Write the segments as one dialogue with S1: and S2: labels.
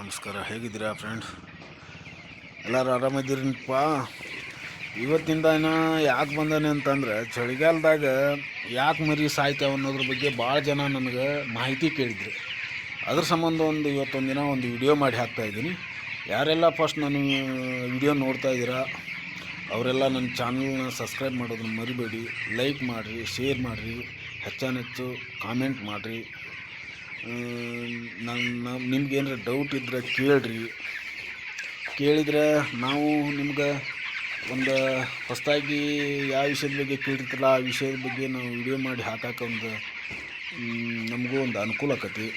S1: ನಮಸ್ಕಾರ, ಹೇಗಿದ್ದೀರಾ ಫ್ರೆಂಡ್ಸ್ ಎಲ್ಲರೂ ಆರಾಮಿದ್ದೀರಪ್ಪ ಇವತ್ತಿಂದ ಏನೋ ಯಾಕೆ ಬಂದಾನೆ ಅಂತಂದ್ರೆ, ಚಳಿಗಾಲದಾಗ ಯಾಕೆ ಮರಿ ಸಾಯ್ತಾವ ಅನ್ನೋದ್ರ ಬಗ್ಗೆ ಭಾಳ ಜನ ನನಗೆ ಮಾಹಿತಿ ಕೇಳಿದ್ರು. ಅದ್ರ ಸಂಬಂಧ ಒಂದು ಇವತ್ತೊಂದು ದಿನ ಒಂದು ವಿಡಿಯೋ ಮಾಡಿ ಹಾಕ್ತಾಯಿದ್ದೀನಿ ಯಾರೆಲ್ಲ ಫಸ್ಟ್ ನಾನು ವಿಡಿಯೋ ನೋಡ್ತಾ ಇದ್ದೀರಾ, ಅವರೆಲ್ಲ ನನ್ನ ಚಾನಲ್ನ ಸಬ್ಸ್ಕ್ರೈಬ್ ಮಾಡೋದನ್ನ ಮರಿಬೇಡಿ ಲೈಕ್ ಮಾಡಿರಿ ಶೇರ್ ಮಾಡಿರಿ ಹೆಚ್ಚಾನೆಚ್ಚು ಕಾಮೆಂಟ್ ಮಾಡಿರಿ. ನನ್ನ ನಿಮ್ಗೆ ಏನಾರ ಡೌಟ್ ಇದ್ರೆ ಕೇಳ್ರಿ. ಕೇಳಿದ್ರೆ ನಾವು ನಿಮ್ಗೆ ಒಂದು ಹೊಸದಾಗಿ ಯಾವ ವಿಷಯದ ಬಗ್ಗೆ ಕೇಳಿರ್ತಿಲ್ಲ ಆ ವಿಷಯದ ಬಗ್ಗೆ ನಾವು ವಿಡಿಯೋ ಮಾಡಿ ಹಾಕಕ್ಕೆ ಒಂದು ನಮಗೂ ಒಂದು ಅನುಕೂಲ ಆಕತಿ.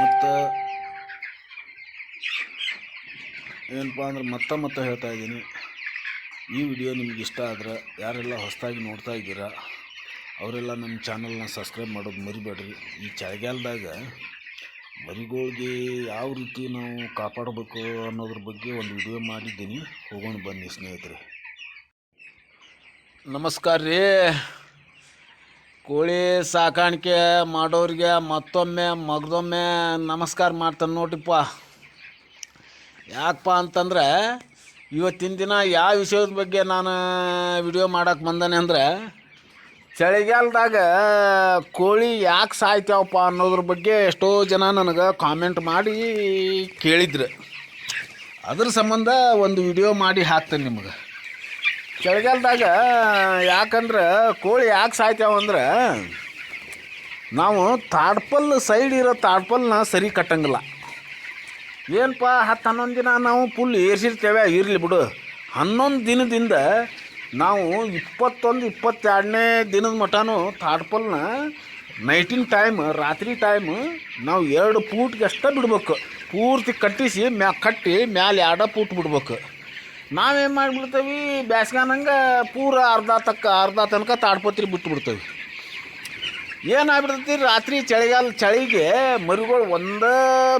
S1: ಮತ್ತು ಏನಪ್ಪ ಅಂದ್ರೆ ಮತ್ತೆ ಮತ್ತೆ ಹೇಳ್ತಾ ಇದ್ದೀನಿ. ಈ ವಿಡಿಯೋ ನಿಮ್ಗೆ ಇಷ್ಟ ಆದ್ರೆ ಯಾರೆಲ್ಲ ಹೊಸದಾಗಿ ನೋಡ್ತಾ ಇದ್ದೀರಾ ಅವರೆಲ್ಲ ನಮ್ಮ ಚಾನಲ್ನ ಸಬ್ಸ್ಕ್ರೈಬ್ ಮಾಡೋದು ಮರಿಬೇಡ್ರಿ. ಈ ಚಳಿಗಾಲದಾಗ ಮರಿಗಳಿಗೆ ಯಾವ ರೀತಿ ನಾವು ಕಾಪಾಡಬೇಕು ಅನ್ನೋದ್ರ ಬಗ್ಗೆ ಒಂದು ವಿಡಿಯೋ ಮಾಡಿದ್ದೀನಿ. ಹೋಗೋಣ ಬನ್ನಿ ಸ್ನೇಹಿತರೆ. ನಮಸ್ಕಾರ ರೀ. ಕೋಳಿ ಸಾಕಾಣಿಕೆ ಮಾಡೋರಿಗೆ ಮತ್ತೊಮ್ಮೆ, ಮಗದೊಮ್ಮೆ ನಮಸ್ಕಾರ ಮಾಡ್ತಾನೆ ನೋಡಿಪ್ಪ ಯಾಕಪ್ಪ ಅಂತಂದ್ರೆ ಇವತ್ತಿನ ದಿನ ಯಾವ ವಿಷಯದ ಬಗ್ಗೆ ನಾನು ವಿಡಿಯೋ ಮಾಡೋಕ್ಕೆ ಬಂದಾನೆ ಅಂದ್ರೆ ಚಳಿಗಾಲದಾಗ ಕೋಳಿ ಯಾಕೆ ಸಾಯ್ತಾವಪ್ಪ ಅನ್ನೋದ್ರ ಬಗ್ಗೆ ಎಷ್ಟೋ ಜನ ನನಗೆ ಕಾಮೆಂಟ್ ಮಾಡಿ ಕೇಳಿದ್ರು. ಅದ್ರ ಸಂಬಂಧ ಒಂದು ವಿಡಿಯೋ ಮಾಡಿ ಹಾಕ್ತೇನೆ ನಿಮಗೆ. ಚಳಿಗಾಲದಾಗ ಯಾಕಂದ್ರೆ ಕೋಳಿ ಯಾಕೆ ಸಾಯ್ತಾವಂದ್ರೆ ನಾವು ತಾಡ್ಪಲ್ ಸೈಡ್ ಇರೋ ತಾಡ್ಪಲ್ನ ಸರಿ ಕಟ್ಟಂಗಿಲ್ಲ. ಏನಪ್ಪ ಹತ್ತು ಹನ್ನೊಂದು ದಿನ ನಾವು ಫುಲ್ ಏರ್ಸಿರ್ತೇವೆ, ಇರಲಿ ಬಿಡು. ಹನ್ನೊಂದು ದಿನದಿಂದ ನಾವು ಇಪ್ಪತ್ತೊಂದು, ಇಪ್ಪತ್ತೆರಡನೇ ದಿನದ ಮಟನೂ ತಾಡ್ಪಲ್ನ ನೈಟಿನ ಟೈಮ್ ರಾತ್ರಿ ಟೈಮ್ ನಾವು ಎರಡು ಪೂಟ್ಗೆ ಅಷ್ಟೇ ಬಿಡ್ಬೇಕು. ಪೂರ್ತಿ ಕಟ್ಟಿಸಿ, ಮ್ಯಾ ಕಟ್ಟಿ, ಮ್ಯಾಲೆ ಎರಡು ಪೂಟ್ ಬಿಡ್ಬೇಕು. ನಾವೇನು ಮಾಡಿಬಿಡ್ತೇವೆ? ಬ್ಯಾಸ್ಗಾನಂಗೆ ಪೂರ ಅರ್ಧ ತಕ್ಕ, ಅರ್ಧ ತನಕ ತಾಡ್ಪತ್ರಿ ಬಿಟ್ಟು ಬಿಡ್ತೇವೆ ಏನಾಗ್ಬಿಡ್ತೈತಿ? ರಾತ್ರಿ ಚಳಿಗಾಲ, ಚಳಿಗೆ ಮರಿಗಳು ಒಂದೇ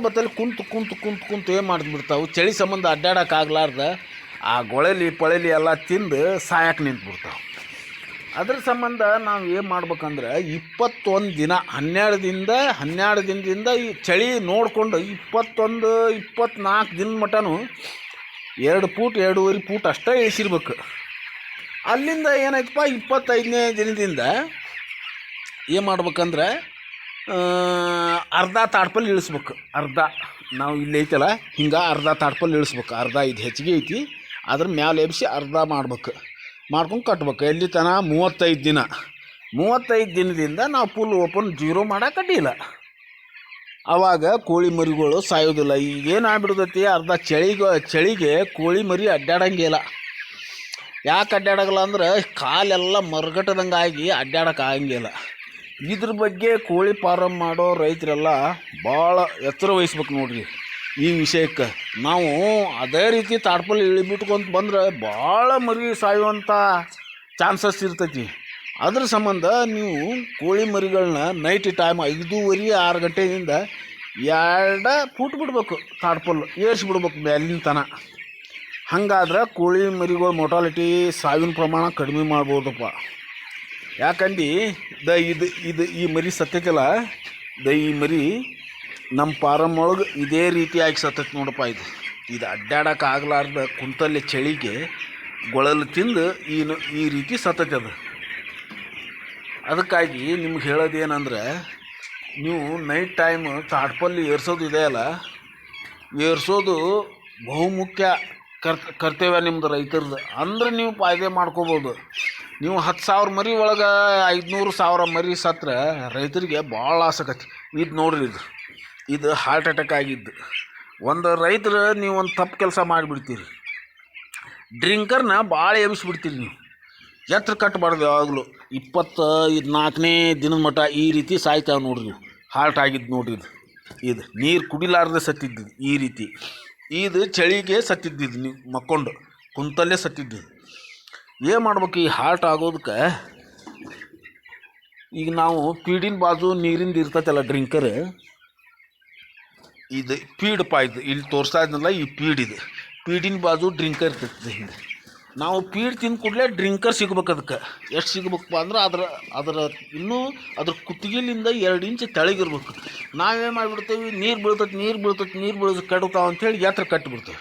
S1: ಬತ್ತಲ್ಲಿ ಕುಂತು ಕುಂತು ಕುಂತು ಕುಂತು ಏನು ಮಾಡಿಬಿಡ್ತಾವೆ? ಚಳಿ ಸಂಬಂಧ ಅಡ್ಡಾಡೋಕ್ಕಾಗ್ಲಾರ್ದ ಆ ಗೊಳಲಿ ಪಳಲಿ ಎಲ್ಲ ತಿಂದು ಸಾಯಕ್ಕೆ ನಿಂತ್ಬಿಡ್ತಾವೆ. ಅದ್ರ ಸಂಬಂಧ ನಾವು ಏನು ಮಾಡ್ಬೇಕಂದ್ರೆ ಇಪ್ಪತ್ತೊಂದು ದಿನ, ಹನ್ನೆರಡು ದಿನದ ಹನ್ನೆರಡು ದಿನದಿಂದ ಈ ಚಳಿ ನೋಡಿಕೊಂಡು ಇಪ್ಪತ್ತೊಂದು ಇಪ್ಪತ್ನಾಲ್ಕು ದಿನ ಮಟನು ಎರಡು ಫೂಟ್ ಎರಡೂವರೆ ಫೂಟ್ ಅಷ್ಟೇ ಇಳಿಸಿರ್ಬೇಕು ಅಲ್ಲಿಂದ ಏನಾಯ್ತಪ್ಪ, ಇಪ್ಪತ್ತೈದನೇ ದಿನದಿಂದ ಏನು ಮಾಡ್ಬೇಕಂದ್ರೆ ಅರ್ಧ ತಾಡ್ಪಲ್ಲಿ ಇಳಿಸ್ಬೇಕು. ಅರ್ಧ, ನಾವು ಇಲ್ಲಿ ಐತಲ್ಲ, ಹಿಂಗೆ ಅರ್ಧ ತಾಡ್ಪಲ್ಲಿ ಇಳಿಸ್ಬೇಕು. ಅರ್ಧ ಇದು ಹೆಚ್ಚಿಗೆ ಐತಿ. ಅದ್ರ ಮ್ಯಾಲೆ ಎಬ್ಸಿ ಅರ್ಧ ಮಾಡ್ಬೇಕು. ಮಾಡ್ಕೊಂಡು ಕಟ್ಬೇಕು. ಎಲ್ಲಿ ತನ ಮೂವತ್ತೈದು ದಿನ. ಮೂವತ್ತೈದು ದಿನದಿಂದ ನಾವು ಫುಲ್ ಓಪನ್ ಜೀರೋ ಮಾಡಕ್ಕೆ ಅಡ್ಡಿಲ್ಲ ಆವಾಗ ಕೋಳಿ ಮರಿಗಳು ಸಾಯೋದಿಲ್ಲ. ಈಗೇನು ಆಗ್ಬಿಡ್ತೈತಿ ಅರ್ಧ ಚಳಿಗೆ ಚಳಿಗೆ ಕೋಳಿ ಮರಿ ಅಡ್ಡಾಡಂಗಿಲ್ಲ ಯಾಕೆ ಅಡ್ಡಾಡಗಲ್ಲ ಅಂದ್ರೆ ಕಾಲೆಲ್ಲ ಮರಗಟ್ಟದಂಗೆ ಆಗಿ ಆಗಂಗಿಲ್ಲ ಇದ್ರ ಬಗ್ಗೆ ಕೋಳಿ ಫಾರಮ್ ಮಾಡೋ ರೈತರೆಲ್ಲ ಭಾಳ ಎತ್ತರ ವಹಿಸ್ಬೇಕು ನೋಡ್ರಿ. ಈ ವಿಷಯಕ್ಕೆ ನಾವು ಅದೇ ರೀತಿ ತಾಡ್ಪಲ್ ಇಳಿಬಿಟ್ಕೊಂತ ಬಂದ್ರೆ ಭಾಳ ಮರಿ ಸಾಯುವಂಥ ಚಾನ್ಸಸ್ ಇರ್ತೈತಿ. ಅದ್ರ ಸಂಬಂಧ ನೀವು ಕೋಳಿ ಮರಿಗಳನ್ನ ನೈಟ್ ಟೈಮ್ ಐದೂವರೆ, ಆರು ಗಂಟೆಯಿಂದ ಎರಡ ಫುಟ್ ಬಿಡ್ಬೇಕು ತಾಡ್ಪಲ್, ಏರ್ಸಿ ಬಿಡ್ಬೇಕು ಮ್ಯಾಲಿನ ತನ. ಹಂಗಾದ್ರೆ ಕೋಳಿ ಮರಿಗಳ ಮೊಟಾಲಿಟಿ ಸಾವಿನ ಪ್ರಮಾಣ ಕಡಿಮೆ ಮಾಡ್ಬೋದಪ್ಪ. ಯಾಕಂದು, ದ ಇದು ಇದು ಈ ಮರಿ ಸತ್ಯಕ್ಕೆಲ್ಲ ದ ಈ ಮರಿ ನಮ್ಮ ಫಾರಮ್ ಒಳಗೆ ಇದೇ ರೀತಿಯಾಗಿ ಸತತ್ ನೋಡಪ್ಪ ಇದು. ಇದು ಅಡ್ಡಾಡಕ್ಕೆ ಆಗ್ಲಾರ್ದ ಕುಂತಲ್ಲಿ ಚಳಿಗೆ ಗೊಳಲು ತಿಂದು ಏನು ಈ ರೀತಿ ಸತತ ಅದು. ಅದಕ್ಕಾಗಿ ನಿಮ್ಗೆ ಹೇಳೋದು ಏನಂದ್ರೆ ನೀವು ನೈಟ್ ಟೈಮ್ ತಾಟ್ಪಲ್ಲಿ ಏರ್ಸೋದು ಇದೆಯಲ್ಲ ಏರ್ಸೋದು ಬಹುಮುಖ್ಯ ಕರ್, ಕರ್ತವ್ಯ ನಿಮ್ಮದು ರೈತರದ್ದು ಅಂದ್ರೆ ನೀವು ಫಾಯ್ದೆ ಮಾಡ್ಕೋಬೋದು. ನೀವು ಹತ್ತು ಸಾವಿರ ಮರಿ ಒಳಗೆ ಐದುನೂರು ಸಾವಿರ ಮರಿ ಸತ್ರ ರೈತರಿಗೆ ಭಾಳ ಆಸಕ್ತಿ. ಇದು ನೋಡ್ರಿ ಇದು. ಇದು ಹಾರ್ಟ್ ಅಟ್ಯಾಕ್ ಆಗಿದ್ದು. ಒಂದು ರೈತರು ನೀವು ಒಂದು ತಪ್ಪು ಕೆಲಸ ಮಾಡಿಬಿಡ್ತೀರಿ. ಡ್ರಿಂಕರ್ನ ಭಾಳ ಎಬ್ಬಿಸ್ಬಿಡ್ತೀರಿ ನೀವು. ಎತ್ತರ ಕಟ್ಟಬಾರ್ದು ಯಾವಾಗಲೂ. ಇಪ್ಪತ್ತು, ಇದು ನಾಲ್ಕನೇ ದಿನದ ಮಟ್ಟ ಈ ರೀತಿ ಸಾಯ್ತಾವೆ ನೋಡ್ರಿ ನೀವು. ಹಾರ್ಟ್ ಆಗಿದ್ದು ನೋಡ್ರಿ ಇದು. ಇದು ನೀರು ಕುಡಿಲಾರ್ದೆ ಸತ್ತಿದ್ದು ಈ ರೀತಿ. ಇದು ಚಳಿಗೆ ಸತ್ತಿದ್ದಿದ್ದು ನೀವು ಮಕ್ಕೊಂಡು. ಕುಂತಲ್ಲೇ ಸತ್ತಿದ್ದು ಏನು ಮಾಡ್ಬೇಕು ಈ ಹಾರ್ಟ್ ಆಗೋದಕ್ಕೆ? ಈಗ ನಾವು ಪೀಡಿನ ಬಾಜು ನೀರಿಂದ ಇರ್ತೈತಲ್ಲ ಡ್ರಿಂಕರ್ ಇದು ಪೀಡ್ ಇದು ಇಲ್ಲಿ ತೋರಿಸ್ತಾ ಇದ್ನಲ್ಲ, ಈ ಪೀಡ್ ಇದು. ಪೀಡಿನ ಬಾಜು ಡ್ರಿಂಕರ್ ಇರ್ತೈತೆ ಹಿಂದೆ. ನಾವು ಪೀಡ್ ತಿಂದ ಕೂಡಲೇ ಡ್ರಿಂಕರ್ ಸಿಗ್ಬೇಕು ಅದಕ್ಕೆ. ಎಷ್ಟು ಸಿಗ್ಬೇಕಪ್ಪ ಅಂದ್ರೆ ಅದರ ಅದರ ಇನ್ನೂ ಅದ್ರ ಕುತ್ತಿಗೆಲಿಂದ ಎರಡು ಇಂಚು ತೆಳಗಿರ್ಬೇಕು. ನಾವೇನು ಮಾಡಿಬಿಡ್ತೇವೆ? ನೀರು ಬೀಳ್ತೈತೆ ನೀರು ಬೀಳ್ತೈತೆ, ನೀರು ಬೀಳೋದು ಕೆಡುತ್ತಾವ ಅಂಥೇಳಿ ಎತ್ತರ ಕಟ್ಟಿಬಿಡ್ತೇವೆ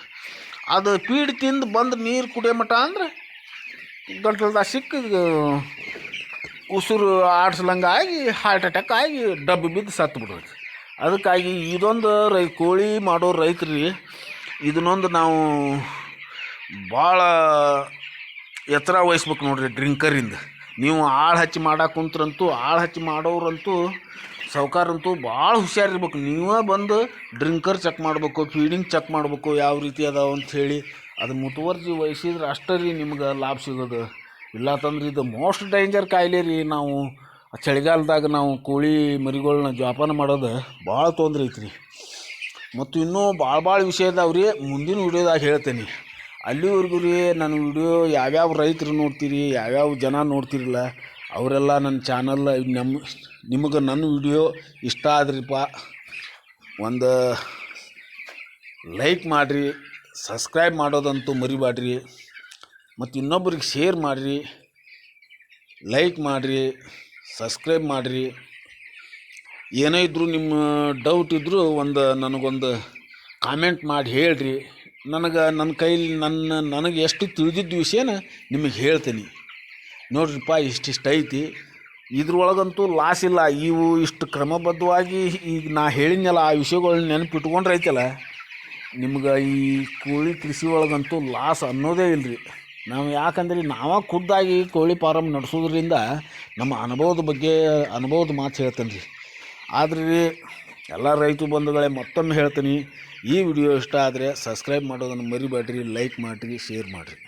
S1: ಅದು ಪೀಡ್ ತಿಂದು ಬಂದು ನೀರು ಕುಡಿಯೋ ಮಟ್ಟ ಅಂದ್ರೆ ಗಂಟಲ್ದಾಗ ಸಿಕ್ಕ ಉಸಿರು ಆಡಿಸ್ಲಂಗೆ ಆಗಿ ಹಾರ್ಟ್ ಅಟ್ಯಾಕ್ ಆಗಿ ಡಬ್ಬಿ ಬಿದ್ದು ಸತ್ತು ಬಿಡ್ತೈತಿ. ಅದಕ್ಕಾಗಿ ಇದೊಂದು ರೈ, ಕೋಳಿ ಮಾಡೋ ರೈತ್ರಿ, ಇದನ್ನೊಂದು ನಾವು ಭಾಳ ಎತ್ತರ ವಹಿಸ್ಬೇಕು ನೋಡಿರಿ ಡ್ರಿಂಕರಿಂದ. ನೀವು ಆಳು ಹಚ್ಚಿ ಮಾಡೋಕೆ ಕುಂತ್ರಂತೂ, ಆಳು ಹಚ್ಚಿ ಮಾಡೋರಂತೂ ಸಾವ್ಕಾರಂತೂ ಭಾಳ ಹುಷಾರಿರ್ಬೇಕು. ನೀವೇ ಬಂದು ಡ್ರಿಂಕರ್ ಚೆಕ್ ಮಾಡಬೇಕು, ಫೀಡಿಂಗ್ ಚೆಕ್ ಮಾಡಬೇಕು, ಯಾವ ರೀತಿ ಅದಾವ ಅಂಥೇಳಿ ಅದು ಮುತುವರ್ಜಿ ವಹಿಸಿದ್ರೆ ಅಷ್ಟೇ ರೀ ನಿಮ್ಗೆ ಲಾಭ ಸಿಗೋದು. ಇಲ್ಲ ತಂದ್ರೆ ಇದು ಮೋಸ್ಟ್ ಡೇಂಜರ್ ಕಾಯಿಲೆ ರೀ ನಾವು ಚಳಿಗಾಲದಾಗ ನಾವು ಕೋಳಿ ಮರಿಗಳ್ನ ಜೋಪಾನ ಮಾಡೋದು ಭಾಳ ತೊಂದರೆ ಐತ್ರಿ. ಮತ್ತು ಇನ್ನೂ ಭಾಳ ಭಾಳ ವಿಷಯ ಇದಾವೆ ರೀ ಮುಂದಿನ ವಿಡಿಯೋದಾಗ ಹೇಳ್ತೇನೆ. ಅಲ್ಲಿವರೆಗೂ ರೀ ನನ್ನ ವಿಡಿಯೋ ಯಾವ್ಯಾವ ರೈತರು ನೋಡ್ತೀರಿ, ಯಾವ್ಯಾವ ಜನ ನೋಡ್ತಿರಲ್ಲ ಅವರೆಲ್ಲ ನನ್ನ ಚಾನಲ್ ನಮ್ಮ ನಿಮಗೆ ನನ್ನ ವಿಡಿಯೋ ಇಷ್ಟ ಆದ್ರಿಪ್ಪ, ಒಂದು ಲೈಕ್ ಮಾಡಿರಿ, ಸಬ್ಸ್ಕ್ರೈಬ್ ಮಾಡೋದಂತೂ ಮರಿಬೇಡ್ರಿ ಮತ್ತು ಇನ್ನೊಬ್ರಿಗೆ ಶೇರ್ ಮಾಡಿರಿ, ಲೈಕ್ ಮಾಡಿರಿ. ಸಬ್ಸ್ಕ್ರೈಬ್ ಮಾಡಿರಿ. ಏನೇ ಇದ್ದರೂ ನಿಮ್ಮ ಡೌಟ್ ಇದ್ದರೂ ಒಂದು ನನಗೊಂದು ಕಾಮೆಂಟ್ ಮಾಡಿ ಹೇಳ್ರಿ. ನನಗೆ ನನ್ನ ಕೈಲಿ ನನ್ನ ನನಗೆ ಎಷ್ಟು ತಿಳಿದಿದ್ದ ವಿಷಯನ ನಿಮಗೆ ಹೇಳ್ತೀನಿ. ನೋಡ್ರಿಪ್ಪ ಇಷ್ಟಿಷ್ಟು ಐತಿ. ಇದ್ರೊಳಗಂತೂ ಲಾಸ್ ಇಲ್ಲ. ಇವು ಇಷ್ಟು ಕ್ರಮಬದ್ಧವಾಗಿ ಈಗ ನಾ ಹೇಳಿದ್ನಲ್ಲ, ಆ ವಿಷಯಗಳನ್ನ ನೆನಪಿಟ್ಕೊಂಡ್ರೆ ಐತಲ್ಲ ನಿಮ್ಗೆ ಈ ಕೋಳಿ ಕೃಷಿ ಒಳಗಂತೂ ಲಾಸ್ ಅನ್ನೋದೇ ಇಲ್ಲರಿ ನಾವು ಯಾಕಂದ್ರೆ ನಾವೇ ಖುದ್ದಾಗಿ ಕೋಳಿ ಫಾರಮ್ ನಡೆಸೋದ್ರಿಂದ ನಮ್ಮ ಅನುಭವದ ಬಗ್ಗೆ, ಅನುಭವದ ಮಾತು ಹೇಳ್ತೇನೆ ರೀ ಆದ್ರೆ ರೀ, ಎಲ್ಲ ರೈತ ಬಂಧುಗಳೇ ಮತ್ತೊಮ್ಮೆ ಹೇಳ್ತೀನಿ, ಈ ವಿಡಿಯೋ ಇಷ್ಟ ಆದರೆ ಸಬ್ಸ್ಕ್ರೈಬ್ ಮಾಡೋದನ್ನು ಮರಿಬೇಡ್ರಿ ಲೈಕ್ ಮಾಡಿರಿ ಶೇರ್ ಮಾಡಿರಿ.